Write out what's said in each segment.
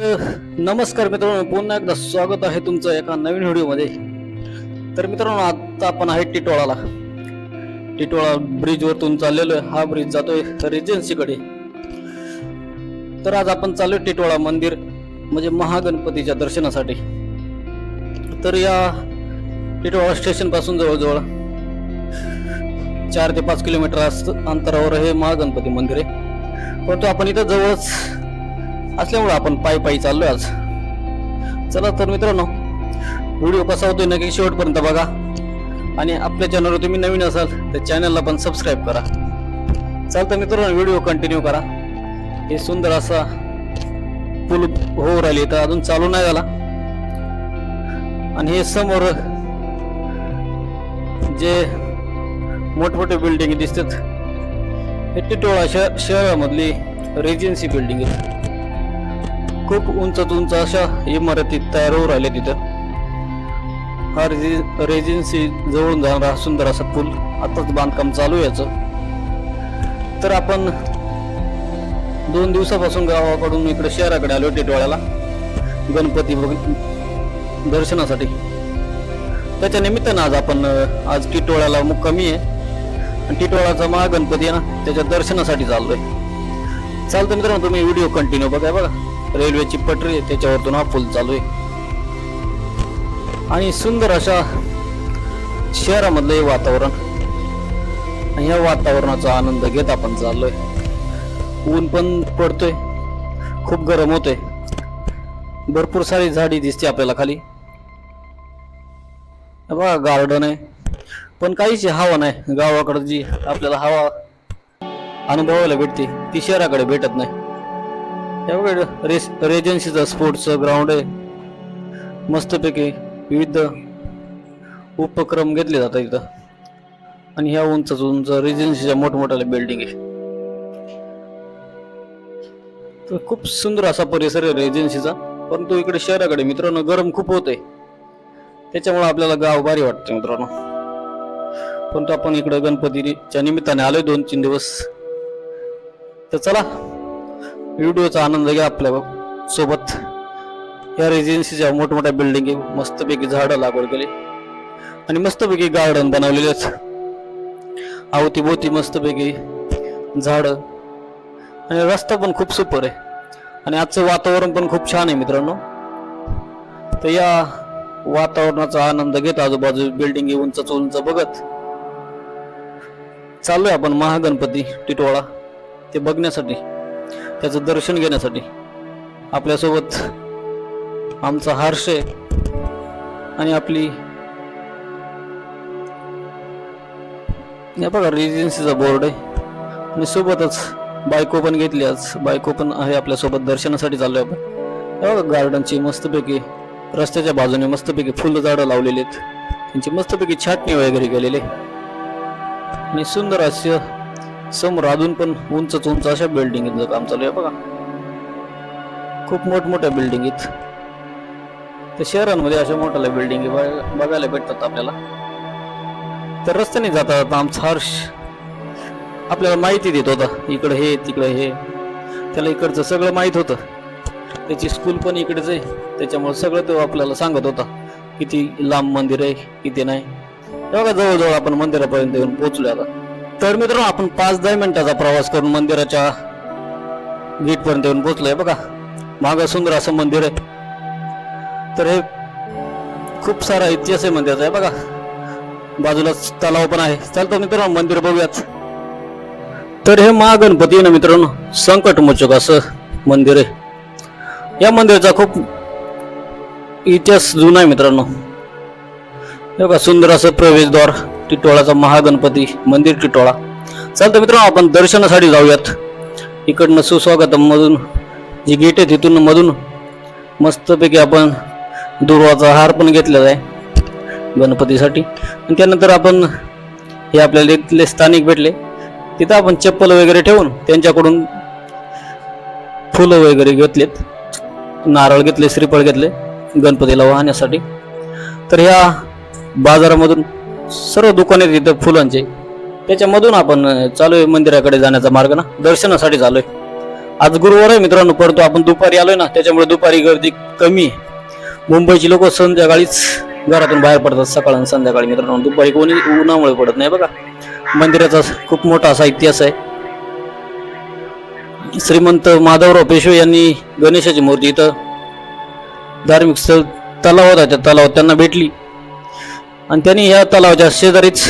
नमस्कार मित्रांनो पुन्हा एकदा स्वागत आहे तुमचं एका नवीन व्हिडिओमध्ये. तर मित्रांनो आता आपण आहे टिटोळाला. टिटोळा ब्रिजवरतून चाललेलं चाललेलो हा ब्रिज जातोय रेजन्सीकडे तर आज आपण चाललो टिटोळा मंदिर म्हणजे महागणपतीच्या दर्शनासाठी. तर या टिटोळा स्टेशनपासून जवळजवळ चार ते पाच किलोमीटर अंतरावर हे महागणपती मंदिर आहे. परंतु आपण इथं जवळच असल्यामुळे आपण पायी पायी चाललो आज. चला तर मित्रांनो व्हिडिओ कसा होतोय नक्की शेवटपर्यंत बघा. आणि आपल्या चॅनलवर तुम्ही नवीन असाल तर चॅनलला पण सबस्क्राईब करा. चालतं मित्रांनो व्हिडिओ कंटिन्यू करा. हे सुंदर असा पूल होऊ राहिली तर अजून चालू नाही झाला. आणि हे समोर जे मोठमोठे बिल्डिंग दिसतात हे टिटोळा शहर शहरामधली रेजिन्सी बिल्डिंग आहे. खूप उंच उंच अशा इमारती तयार होऊ राहिल्या तिथं. हा रेजि रेजिन्सी जवळून जाणारा सुंदर असा पूल आताच बांधकाम चालू याचं. तर आपण दोन दिवसापासून गावाकडून इकडे शहराकडे आलो टिटवाळ्याला गणपती बघ दर्शनासाठी. त्याच्या निमित्तानं आज आपण आज टिटोळ्याला मुक्कामी आहे. आणि महागणपती आहे ना त्याच्या दर्शनासाठी चाललोय. चालतं मित्रांनो तुम्ही व्हिडिओ कंटिन्यू बघा बघा. रेल्वेची पटरी आहे त्याच्यावरतून हा पूल चालू आहे. आणि सुंदर अशा शहरामधलं हे वातावरण. या वातावरणाचा आनंद घेत आपण चाललोय. ऊन पण पडतोय खूप गरम होतोय. भरपूर सारी झाडी दिसते आपल्याला खाली. बघा गार्डन आहे. पण काहीच हवा नाही गावाकडं जी आपल्याला हवा अनुभवायला भेटते ती शहराकडे भेटत नाही. त्यामुळे रेस रेजन्सीचा स्पोर्ट्सचं ग्राउंड आहे. मस्तपैकी विविध उपक्रम घेतले जातात इथं. आणि ह्या उंच उंच रेजन्सीच्या मोठमोठ्या बिल्डिंग आहे. तर खूप सुंदर असा परिसर आहे रेजन्सीचा परंतु इकडे शहराकडे मित्रांनो गरम खूप होते त्याच्यामुळे आपल्याला गाव भारी वाटतं मित्रांनो. परंतु आपण इकडे गणपतीच्या निमित्ताने आलोय दोन तीन दिवस. तर चला व्हिडिओचा आनंद घ्या आपल्यासोबत. या रेजिन्सीच्या मोठमोठ्या बिल्डिंग मस्तपैकी झाडं लागवड केली. आणि मस्तपैकी गार्डन बनवलेले आवतीभोवती अवतीभोवती मस्तपैकी झाडं. आणि रस्ता पण खूप सुपर आहे. आणि आजचं वातावरण पण खूप छान आहे मित्रांनो. तर या वातावरणाचा आनंद घेत आजूबाजू बिल्डिंग उंच उंच बघत. चाललोय आपण महागणपती टिटवाळा. ते बघण्यासाठी. त्याचं दर्शन घेण्यासाठी. आपल्यासोबत आमचा हर्ष आहे आणि आपली या बघा रेजिन्सीचा बोर्ड आहे. आणि सोबतच बायको पण घेतली आज. बायको पण आहे आपल्यासोबत दर्शनासाठी चाललोय आपण. बघा गार्डनची मस्तपैकी रस्त्याच्या बाजूने मस्तपैकी फुलं झाडं लावलेली आहेत. त्यांची मस्तपैकी छाटणी वगैरे केलेली आणि सुंदर असं समोर अजून पण उंच उंच अशा बिल्डिंग काम चालू आहे बघा. खूप मोठमोठ्या बिल्डिंग आहेत तर शहरांमध्ये अशा मोठ्या बिल्डिंग बघायला भेटतात आपल्याला. तर रस्त्याने जाता जाता आमचा हर्ष. आपल्याला माहिती देत होता इकडं हे तिकडं हे. त्याला इकडचं सगळं माहीत होतं. त्याची स्कूल पण इकडेच आहे. त्याच्यामुळे सगळं तो आपल्याला सांगत होता किती लांब मंदिर आहे किती नाही. बघा जवळजवळ आपण मंदिरापर्यंत येऊन पोहोचलो आता. तर मित्रांनो आपण पाच दहा मिनिटाचा प्रवास करून मंदिराच्या गेटपर्यंत येऊन पोचलोय बघा. मागं सुंदर असं मंदिर आहे. तर हे खूप सारा इतिहास आहे मंदिराचा आहे बघा. बाजूलाच तलाव पण आहे. चालतो मित्रांनो मंदिर बघूयात. तर हे महागणपती आहे ना मित्रांनो संकटमोचक असं मंदिर आहे. या मंदिराचा खूप इतिहास जुना आहे मित्रांनो. हे बघा सुंदर असं प्रवेशद्वार. टिटोळाचा महागणपती मंदिर टिटोळा. चालतं मित्रांनो आपण दर्शनासाठी जाऊयात. इकडनं सुस्वागतम मधून जी गेट आहे तिथून मधून मस्तपैकी आपण दुर्वाचा हार पण घेतलेला आहे गणपतीसाठी. आणि त्यानंतर आपण हे आपल्याला इथले स्थानिक भेटले. तिथं आपण चप्पल वगैरे ठेवून त्यांच्याकडून फुलं वगैरे घेतलेत. नारळ घेतले श्रीफळ घेतले गणपतीला वाहण्यासाठी. तर ह्या बाजारामधून सर्व दुकाने आहेत फुलांचे. त्याच्यामधून आपण चालू आहे मंदिराकडे जाण्याचा मार्ग ना. दर्शनासाठी चालू आहे. आज गुरुवार आहे मित्रांनो परंतु आपण दुपारी आलोय ना त्याच्यामुळे दुपारी गर्दी कमी आहे. मुंबईची लोक संध्याकाळीच घरातून बाहेर पडतात सकाळ आणि संध्याकाळी मित्रांनो. दुपारी कोणी उन्हामुळे पडत नाही बघा. मंदिराचा खूप मोठा असा इतिहास आहे. श्रीमंत माधवराव पेशवे यांनी गणेशाची मूर्ती इथं धार्मिक स्थळ तलाव होता त्या तलावात त्यांना भेटली. आणि त्यांनी या तलावाच्या शेजारीच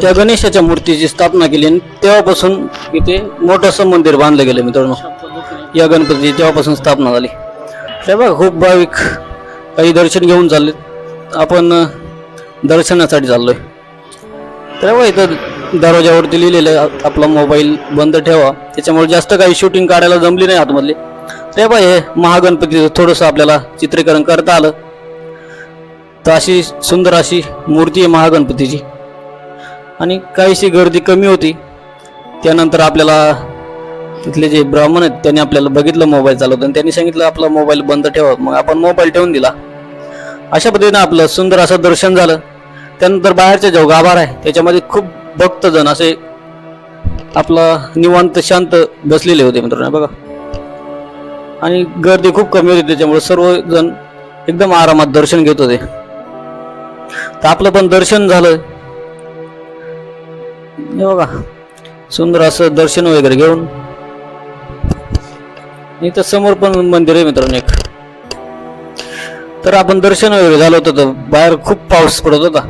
त्या गणेशाच्या मूर्तीची स्थापना केली आणि तेव्हापासून इथे मोठंसं मंदिर बांधलं गेलं मित्रांनो. या गणपतीची तेव्हापासून स्थापना झाली. हे बघा खूप भाविक काही दर्शन घेऊन चालले. आपण दर्शनासाठी दर्शनासाठी आहे तर बघा इथं दरवाजावरती लिहिलेलं आहे आपला मोबाईल बंद ठेवा. त्याच्यामुळे जास्त काही शूटिंग काढायला जमली नाही आतमधले. ते बघा हे महागणपतीचं थोडंसं आपल्याला चित्रीकरण करता आलं. तर अशी सुंदर अशी मूर्ती आहे महागणपतीची. आणि काहीशी गर्दी कमी होती. त्यानंतर आपल्याला तिथले जे ब्राह्मण आहेत त्यांनी आपल्याला बघितलं मोबाईल चालवताना. त्यांनी सांगितलं आपला मोबाईल बंद ठेवा मग आपण मोबाईल ठेवून दिला. अशा पद्धतीनं आपलं सुंदर असं दर्शन झालं. त्यानंतर बाहेरचे जो गाभार आहे त्याच्यामध्ये खूप भक्तजण असे आपला निवांत शांत बसलेले होते मित्रांनो बघा. आणि गर्दी खूप कमी होती त्याच्यामुळे सर्वजण एकदम आरामात दर्शन घेत होते. तर आपलं पण दर्शन झालं. बघा सुंदर असं दर्शन वगैरे घेऊन. इथं समोर पण मंदिर आहे मित्रांनो एक. तर आपण दर्शन वगैरे झालं होतं तर बाहेर खूप पाऊस पडत होता.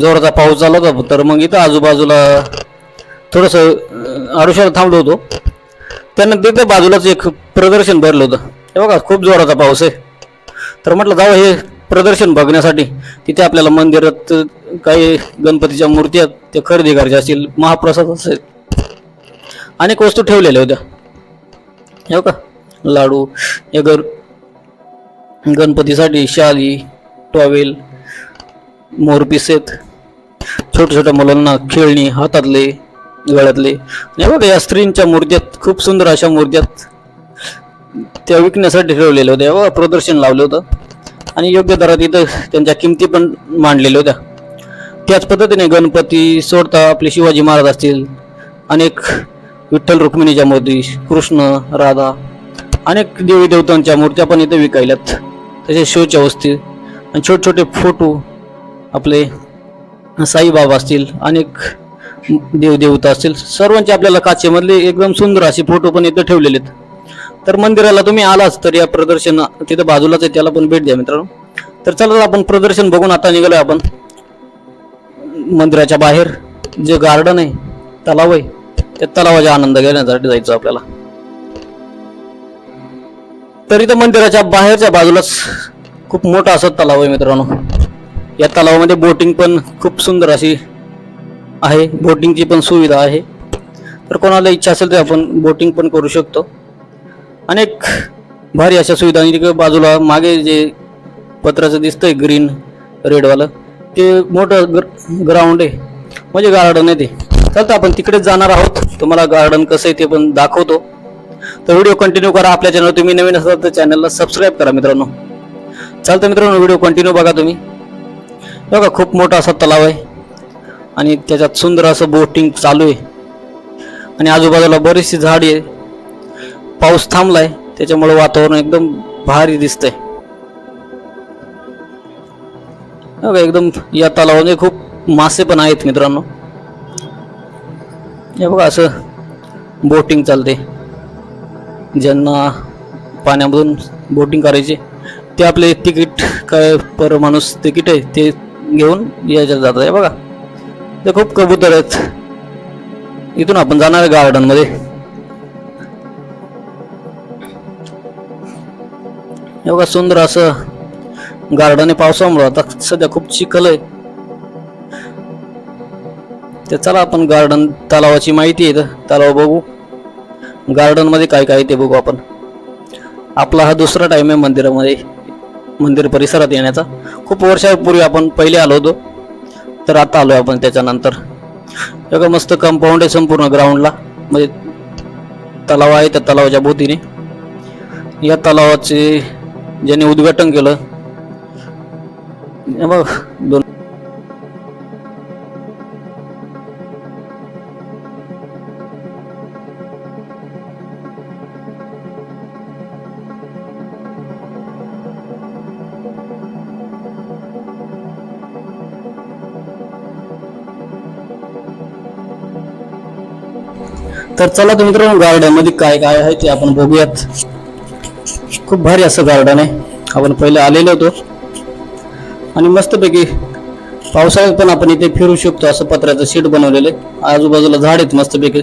जोराचा पाऊस झाला होता तर मग इथं आजूबाजूला थोडस आरुष्याला थांबलो होतो. त्यांना तिथं बाजूलाच एक प्रदर्शन भरलं होतं. हे बघा खूप जोराचा पाऊस आहे. तर म्हटलं जावं हे प्रदर्शन बघण्यासाठी. तिथे आपल्याला मंदिरात काही गणपतीच्या मूर्ती आहेत त्या खरेदी करायच्या असतील महाप्रसाद असेल. अनेक वस्तू ठेवलेल्या होत्या. हो का? लाडू हे गर गणपतीसाठी शाली टॉवेल मोरपीस आहेत. छोट्या छोट्या मुलांना खेळणी हातातले गळ्यातले. हे बघा या स्त्रींच्या मूर्त्यात खूप सुंदर अशा मूर्त्यात त्या विकण्यासाठी ठेवलेल्या होत्या. प्रदर्शन लावलं होतं. आणि योग्य दरात इथं त्यांच्या किमती पण मांडलेल्या होत्या. त्याच पद्धतीने गणपती सोडता आपले शिवाजी महाराज असतील अनेक विठ्ठल रुक्मिणीच्या मूर्ती कृष्ण राधा अनेक देवी देवतांच्या मूर्त्या पण इथे विकायल्यात. तसेच शोच्या वस्ती आणि छोटे छोटे फोटो आपले साईबाबा असतील अनेक देवदेवता असतील सर्वांचे आपल्याला काचेमधले एकदम सुंदर असे फोटो पण इथं ठेवलेले आहेत. तर मंदिराला तुम्ही आलाच तर या प्रदर्शन तिथं बाजूलाच आहे त्याला पण भेट द्या मित्रांनो. तर चला आपण प्रदर्शन बघून आता निघालोय आपण. मंदिराच्या बाहेर जे गार्डन आहे तलाव आहे त्या तलावाचा आनंद घेण्यासाठी जायचं आपल्याला. तर इथं मंदिराच्या बाहेरच्या बाजूलाच खूप मोठा असं तलाव आहे मित्रांनो. या तलावामध्ये बोटिंग पण खूप सुंदर अशी आहे. बोटिंगची पण सुविधा आहे. तर कोणाला इच्छा असेल तर आपण बोटिंग पण करू शकतो. अनेक भारी अशा सुविधा आणि तिकडे बाजूला मागे जे पत्राचं दिसतंय ग्रीन रेडवालं ते मोठं ग्राउंड आहे. म्हणजे गार्डन आहे ते. चालतं आपण तिकडेच जाणार आहोत. तुम्हाला गार्डन कसं आहे ते पण दाखवतो. तर व्हिडिओ कंटिन्यू करा. आपल्या चॅनल तुम्ही नवीन असाल तर चॅनलला सबस्क्राईब करा मित्रांनो. चालतं मित्रांनो व्हिडिओ कंटिन्यू बघा तुम्ही. बघा खूप मोठा असा तलाव आहे. आणि त्याच्यात सुंदर असं बोटिंग चालू आहे. आणि आजूबाजूला बरीचशी झाडी आहे. पाऊस थांबलाय त्याच्यामुळे वातावरण एकदम भारी दिसतंय. बघा एकदम या तलावामध्ये खूप मासे पण आहेत मित्रांनो. हे बघा असं बोटिंग चालते. ज्यांना पाण्यामधून बोटिंग करायची ते आपले तिकीट काय पर माणूस तिकीट आहे ते घेऊन यायच्या जातात. हे बघा ते खूप कबूतर आहेत. इथून आपण जाणार आहे एवढं बघा सुंदर असं गार्डन आहे पावसामुळं. आता सध्या खूप चिखल आहे. ते चला आपण गार्डन तलावाची माहिती आहे तलाव बघू. गार्डनमध्ये काय काय आहे ते बघू आपण. आपला हा दुसरा टाइम आहे मंदिरामध्ये मंदिर परिसरात येण्याचा. खूप वर्षापूर्वी आपण पहिले आलो होतो. तर आता आलोय आपण त्याच्यानंतर. बघा मस्त कंपाऊंड आहे संपूर्ण ग्राउंडला म्हणजे तलाव आहे त्या तलावाच्या भोवतीने. या तलावाचे ज्यांनी उद्घाटन केलं. बघ दोन तर चला तुम्ही मित्रांनो गार्डनमध्ये काय काय आहे ते आपण बघूयात. खूप भारी असं गार्डन आहे. आपण पहिले आलेलो होतो. आणि मस्तपैकी पावसाळ्यात पण आपण इथे फिरू शकतो असं पत्र्याचं शीट बनवलेलं आहे. आजूबाजूला झाड आहेत मस्तपैकी.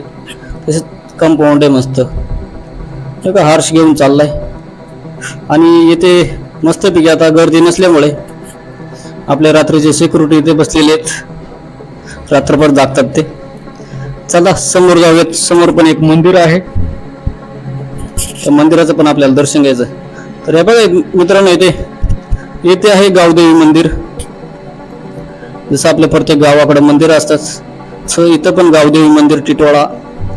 तसेच कंपाऊंड आहे मस्त. हे का हार्श घेऊन चाललाय. आणि येथे मस्तपैकी आता गर्दी नसल्यामुळे आपल्या रात्रीचे सिक्युरिटी इथे बसलेले आहेत. रात्रभर जागतात ते. चला समोर जाऊयात. समोर पण एक मंदिर आहे. तर मंदिराचं पण आपल्याला दर्शन घ्यायचं. तर हे बघा मित्रांनो येते येथे आहे गावदेवी मंदिर. जसं आपल्या प्रत्येक गावाकडे मंदिर असतात. सो इथं पण गावदेवी मंदिर टिटवाळा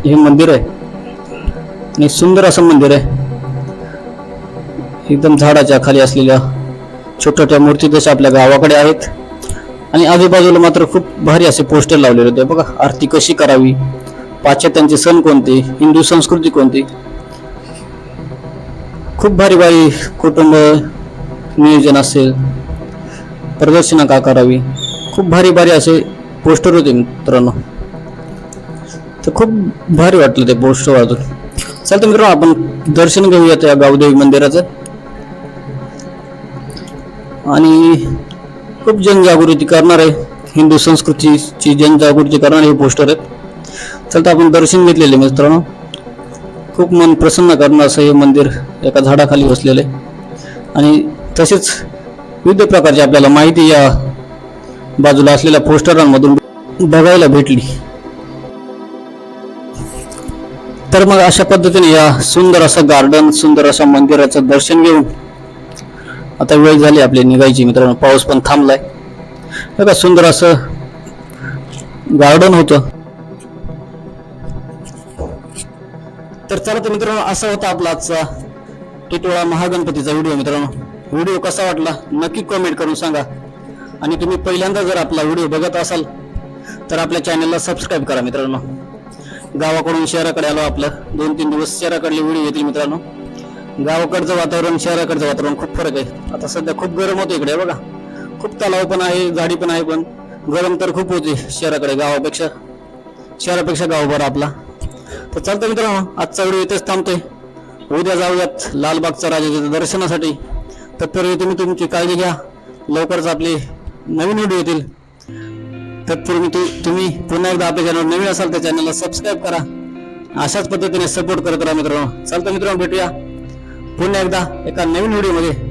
हे मंदिर आहे. आणि सुंदर असं मंदिर आहे. एकदम झाडाच्या खाली असलेल्या छोट्या छोट्या मूर्ती जशा आपल्या गावाकडे आहेत. आणि आजूबाजूला मात्र खूप भारी असे पोस्टर लावलेले होते. बघा आरती कशी करावी? पाश्चात्यांचे सण कोणते? हिंदू संस्कृती कोणती? खूप भारी भारी कुटुंब नियोजन असेल प्रदर्शना का करावी? खूप भारी भारी असे पोस्टर होते मित्रांनो. तर खूप भारी वाटलं ते पोस्टर वाचून चालतं मित्रांनो आपण दर्शन घेऊया त्या गावदेवी मंदिराचं. आणि खूप जनजागृती करणार आहे. हिंदू संस्कृतीची जनजागृती करणारे हे पोस्टर आहेत. चलतं आपण दर्शन घेतलेले मित्रांनो. खूप मन प्रसन्न करणार असं हे मंदिर एका झाडाखाली बसलेलं आहे. आणि तसेच विविध प्रकारची आपल्याला माहिती या बाजूला असलेल्या पोस्टरांमधून बघायला भेटली. तर मग अशा पद्धतीने या सुंदर असं गार्डन सुंदर अशा मंदिराचं दर्शन घेऊन आता वेळ झाली आपली निघायची मित्रांनो पाऊस पण थांबलाय. बघा सुंदर असं गार्डन होतं. तर चला तर मित्रांनो असा होता आपला आजचा टिटोळा महागणपतीचा व्हिडिओ मित्रांनो. व्हिडिओ कसा वाटला? नक्की कमेंट करून सांगा. आणि तुम्ही पहिल्यांदा जर आपला व्हिडिओ बघत असाल तर आपल्या चॅनलला सबस्क्राईब करा मित्रांनो. गावाकडून शहराकडे आलो आपलं. दोन तीन दिवस शहराकडले व्हिडिओ येतील मित्रांनो. गावाकडचं वातावरण शहराकडचं वातावरण खूप फरक आहे. आता सध्या खूप गरम होतं इकडे बघा. खूप तलाव पण आहे झाडी पण आहे पण गरम तर खूप होते शहराकडे गावापेक्षा. शहरापेक्षा गाव बरं आपला. तर चालतं मित्रांनो आजचा व्हिडिओ इथेच थांबतोय. उद्या जाऊयात लालबागच्या राजाच्या दर्शनासाठी. तत्पूर्वी तुम्ही तुमची काळजी घ्या. लवकरच आपले नवीन व्हिडिओ येतील. तत्पूर्वी तु तुम्ही पुन्हा एकदा आपल्या चॅनल नवीन असाल तर चॅनलला सबस्क्राईब करा. अशाच पद्धतीने सपोर्ट करत राहा मित्रांनो. चालतं मित्रांनो भेटूया पुन्हा एकदा एका नवीन व्हिडिओमध्ये.